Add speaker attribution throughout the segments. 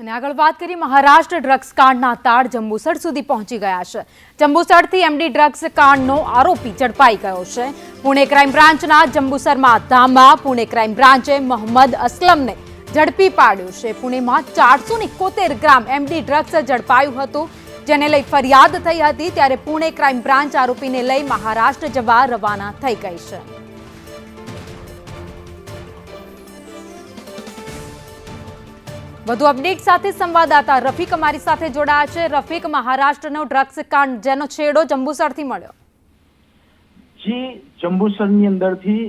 Speaker 1: અને આગળ વાત કરીએ મહારાષ્ટ્ર ડ્રગ્સ કાંડના તાળ જંબુસર સુધી પહોંચી ગયા છે. જંબુસરથી એમડી ડ્રગ્સ કાંડનો આરોપી ઝડપાઈ ગયો છે. પુણે ક્રાઇમ બ્રાન્ચના જંબુસરમાં ધામા પુણે ક્રાઇમ બ્રાન્ચે મોહમ્મદ અસલમને ઝડપી પાડ્યો છે. પુણેમાં ચારસો ગ્રામ એમડી ડ્રગ્સ ઝડપાયું હતું, જેને લઈ ફરિયાદ થઈ હતી, ત્યારે પુણે ક્રાઇમ બ્રાન્ચ આરોપીને લઈ મહારાષ્ટ્ર જવા રવાના થઈ ગઈ છે. વધુ અપડેટ સાથે સંવાદદાતા રફીક અમારી સાથે જોડાયા છે. રફીક, મહારાષ્ટ્રનો ડ્રગ્સ કાંડ જેનો છેડો જંબુસરથી મળ્યો.
Speaker 2: જી, જંબુસરની અંદરથી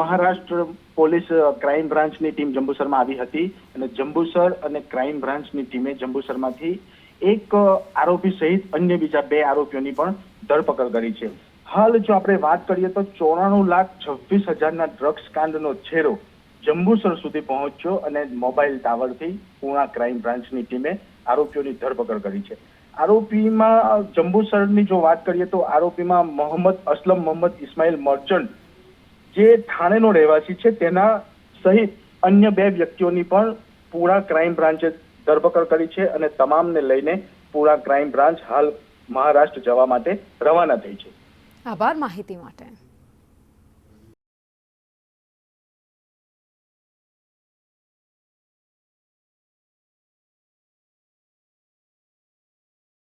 Speaker 2: મહારાષ્ટ્ર પોલીસ ક્રાઇમ બ્રાન્ચની ટીમ જંબુસરમાં આવી હતી અને જંબુસર અને ક્રાઇમ બ્રાન્ચની ટીમે જંબુસરમાંથી એક આરોપી સહિત અન્ય બીજા બે આરોપીઓની પણ ધરપકડ કરી છે. હાલ જો આપણે વાત કરીએ તો ચોરાણું લાખ છવ્વીસ હજારના ડ્રગ્સ કાંડનો છેડો જંબુસર સુધી પહોંચ્યો અને મોબાઈલ ટાવરથી પૂણા ક્રાઇમ બ્રાન્ચની ટીમે આરોપીઓની ધરપકડ કરી છે. આરોપીમાં જંબુસરની જો વાત કરીએ તો આરોપીમાં મોહમ્મદ અસલમ મોહમ્મદ ઇસ્માઇલ મર્ચન્ટ, જે થાણેનો રહેવાસી છે, તેના સહિત અન્ય બે વ્યક્તિઓની પણ પૂણા ક્રાઇમ બ્રાન્ચે ધરપકડ કરી છે અને તમામને લઈને પૂણા ક્રાઇમ બ્રાન્ચ હાલ મહારાષ્ટ્ર જવા માટે રવાના થઈ છે.
Speaker 1: આભાર માહિતી માટે.